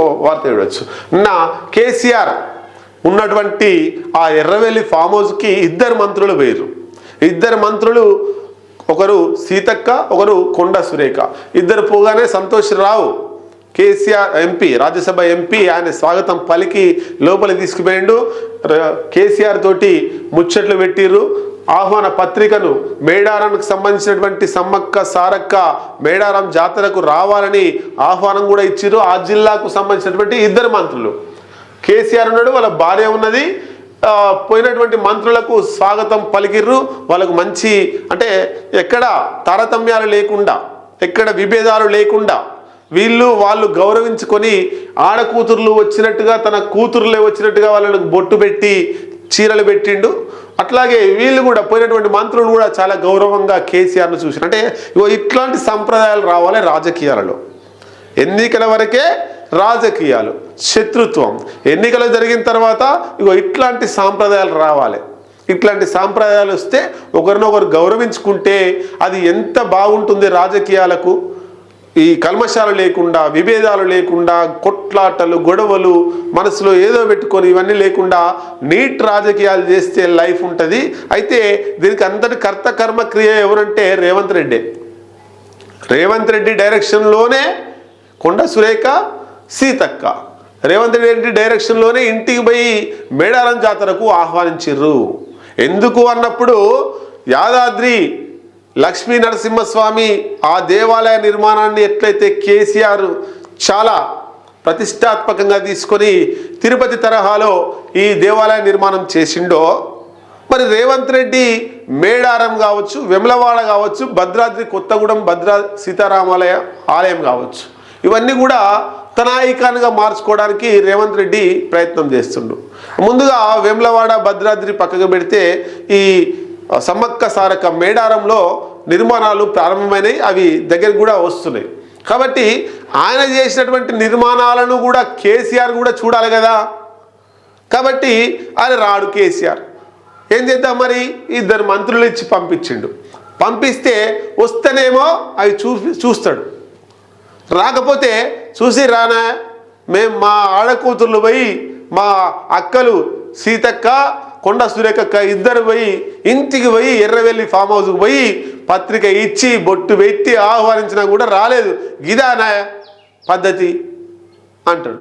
ఓ వార్త చూడొచ్చు నా కేసీఆర్ ఉన్నటువంటి ఆ ఎర్రవెల్లి ఫామ్ హౌస్కి ఇద్దరు మంత్రులు వేరు. ఇద్దరు మంత్రులు ఒకరు సీతక్క ఒకరు కొండ సురేఖ. ఇద్దరు పోగానే Santosh Rao KCR MP Rajya Sabha MP ఆయన స్వాగతం పలికి లోపలికి తీసుకుపోయిండు. కేసీఆర్ తోటి ముచ్చట్లు పెట్టిర్రు. ఆహ్వాన పత్రికను మేడారానికి సంబంధించినటువంటి సమ్మక్క సారక్క మేడారం జాతరకు రావాలని ఆహ్వానం కూడా ఇచ్చారు ఆ జిల్లాకు సంబంధించినటువంటి ఇద్దరు మంత్రులు. కేసీఆర్ ఉన్నాడు వాళ్ళ భార్య ఉన్నది. పోయినటువంటి మంత్రులకు స్వాగతం పలికిర్రు. వాళ్ళకు మంచి అంటే ఎక్కడ తారతమ్యాలు లేకుండా ఎక్కడ విభేదాలు లేకుండా వీళ్ళు వాళ్ళు గౌరవించుకొని ఆడకూతుర్లు వచ్చినట్టుగా తన కూతుర్లే వచ్చినట్టుగా వాళ్ళకు బొట్టు పెట్టి చీరలు పెట్టిండు. అట్లాగే వీళ్ళు కూడా పోయినటువంటి మంత్రులు కూడా చాలా గౌరవంగా కేసీఆర్ను చూసిన అంటే ఇగో ఇట్లాంటి సంప్రదాయాలు రావాలి రాజకీయాలలో. ఎన్నికల వరకే రాజకీయాలు శత్రుత్వం. ఎన్నికలు జరిగిన తర్వాత ఇగో ఇట్లాంటి సాంప్రదాయాలు రావాలి. ఇట్లాంటి సాంప్రదాయాలు వస్తే ఒకరినొకరు గౌరవించుకుంటే అది ఎంత బాగుంటుంది రాజకీయాలకు? ఈ కల్మషాలు లేకుండా విభేదాలు లేకుండా కొట్లాటలు గొడవలు మనసులో ఏదో పెట్టుకొని ఇవన్నీ లేకుండా నీట్ రాజకీయాలు చేస్తే లైఫ్ ఉంటుంది. అయితే దీనికి అంతటి కర్త కర్మ క్రియ ఎవరంటే రేవంత్ రెడ్డి. రేవంత్ రెడ్డి డైరెక్షన్లోనే కొండ సురేఖ సీతక్క. రేవంత్ రెడ్డి డైరెక్షన్లోనే ఇంటికి పోయి మేడారం జాతరకు ఆహ్వానించిర్రు. ఎందుకు అన్నప్పుడు యాదాద్రి లక్ష్మీ నరసింహస్వామి ఆ దేవాలయ నిర్మాణాన్ని ఎట్లయితే కేసీఆర్ చాలా ప్రతిష్టాత్మకంగా తీసుకొని తిరుపతి తరహాలో ఈ దేవాలయ నిర్మాణం చేసిండో మరి రేవంత్ రెడ్డి మేడారం కావచ్చు వెమలవాడ కావచ్చు భద్రాద్రి కొత్తగూడెం భద్రా సీతారామాలయ ఆలయం కావచ్చు. ఇవన్నీ కూడా తన ఐకాన్గా మార్చుకోవడానికి రేవంత్ రెడ్డి ప్రయత్నం చేస్తుండు. ముందుగా వేములవాడ భద్రాద్రి పక్కకు పెడితే ఈ సమ్మక్క సారక మేడారంలో నిర్మాణాలు ప్రారంభమైనవి అవి దగ్గర కూడా వస్తున్నాయి. కాబట్టి ఆయన చేసినటువంటి నిర్మాణాలను కూడా కేసీఆర్ కూడా చూడాలి కదా. కాబట్టి ఆయన రాడు కేసీఆర్. ఏం చేద్దాం మరి? ఇద్దరు మంత్రులు ఇచ్చి పంపించిండు. పంపిస్తే వస్తేనేమో అవి చూ చూస్తాడు. రాకపోతే చూసి రానా? మేము మా ఆడకూతుర్లు పోయి మా అక్కలు సీతక్క కొండ సురేఖక్క ఇద్దరు పోయి ఇంటికి పోయి ఎర్రవెల్లి ఫామ్ హౌస్కి పోయి పత్రిక ఇచ్చి బొట్టు పెట్టి ఆహ్వానించినా కూడా రాలేదు. గిదానా పద్ధతి అంటాడు.